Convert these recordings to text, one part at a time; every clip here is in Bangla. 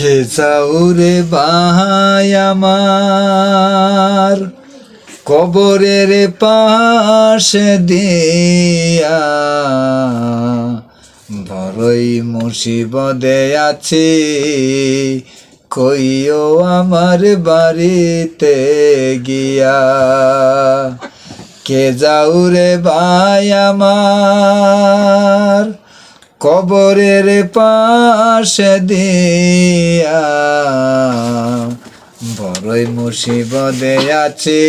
খেসাউরে বাহাই আমার, কবরের পাশে দিয়া বড়ই মুসিবদে আছে। কইও আমার বাড়িতে গিয়া, কে যাউরে ভাই আমার কবরের পাশে দিয়া বড়ই মুসিবদে আছি,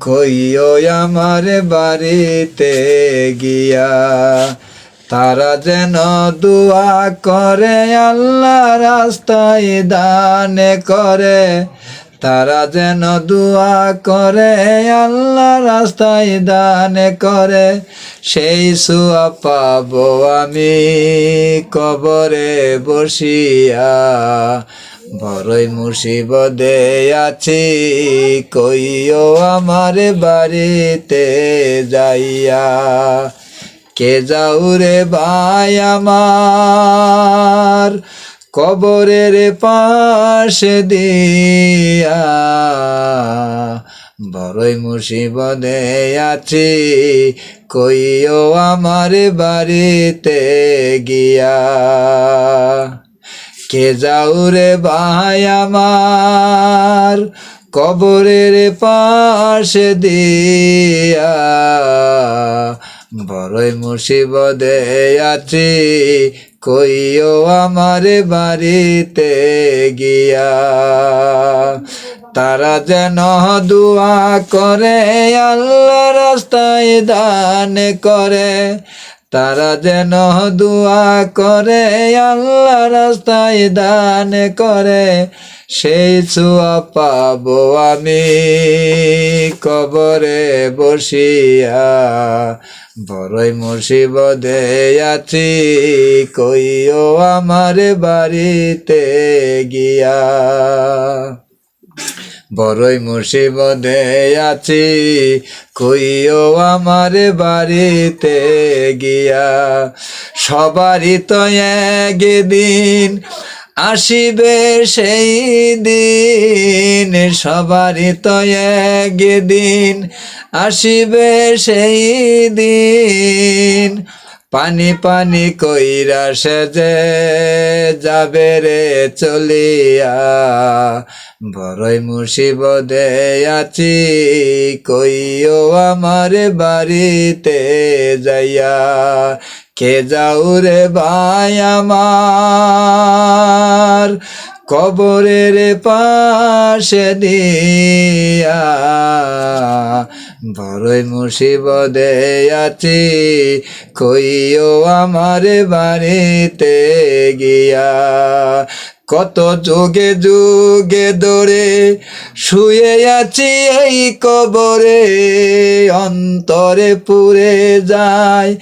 কইও আমার বাড়িতে গিয়া। তারা যেন দোয়া করে, আল্লাহ রাস্তায় দানে করে। তারা যেন দোয়া করে, আল্লাহ রাস্তায় দানে করে, সেই সুয়া পাব আমি কবরে বসিয়া। বড়ই মুসিবদে আছি, কইও আমার বাড়িতে যাইয়া। কে যাউরে ভাই আমার কবরের পাশে দিয়া বড়ই মুসিবদে আছি, কইও আমার বাড়িতে গিয়া। কে যাউরে ভাই আমার, কবরের পাশে দিয়া। বড়ই মুসিবদে আছি কইও আমার বাড়িতে গিয়া। তারা যেন দোয়া করে আল্লাহ রাস্তায় দান করে। তারা যেন দোয়া করে আল্লাহ রাস্তায় দান করে। সেই ছোঁয়া পাবো আমি। কবরে বসিয়া, বড়ই মুসিবদে আছি কইও আমার বাড়িতে গিয়া। বড়ই মুসিবদে আছি কইও আমার বাড়িতে গিয়া। সবারই তো একদিন আসিবে সেই দিন সবারই তো একদিন। আসিবে সেই দিন পানি পানি কইরা সেজে যাবে রে চলিয়া। বড়ই মুসিবদে আছি, কইও আমার বাড়িতে যাইয়া। কে যাও রে ভাই আমার কবরের পাশে দিয়া বড়ই মুসিবদে আছি, কইও আমার বাড়িতে গিয়া। কত যুগে যুগে দরে শুয়ে আছি এই কবরে, অন্তরে পুরে যায়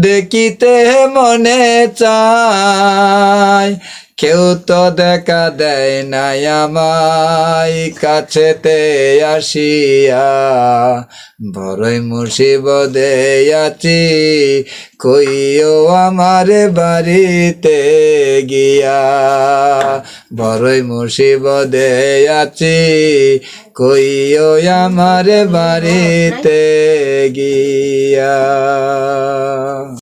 দেখিতে মনে চায় কেউ তো দেখা দেয় নাই আমায়, কাছেতে আসিয়া। বড়ই মুসিবদে আছি কইও আমার বাড়িতে গিয়া। বড়ই মুসিবদে আছি কইও আমার বাড়িতে গিয়া।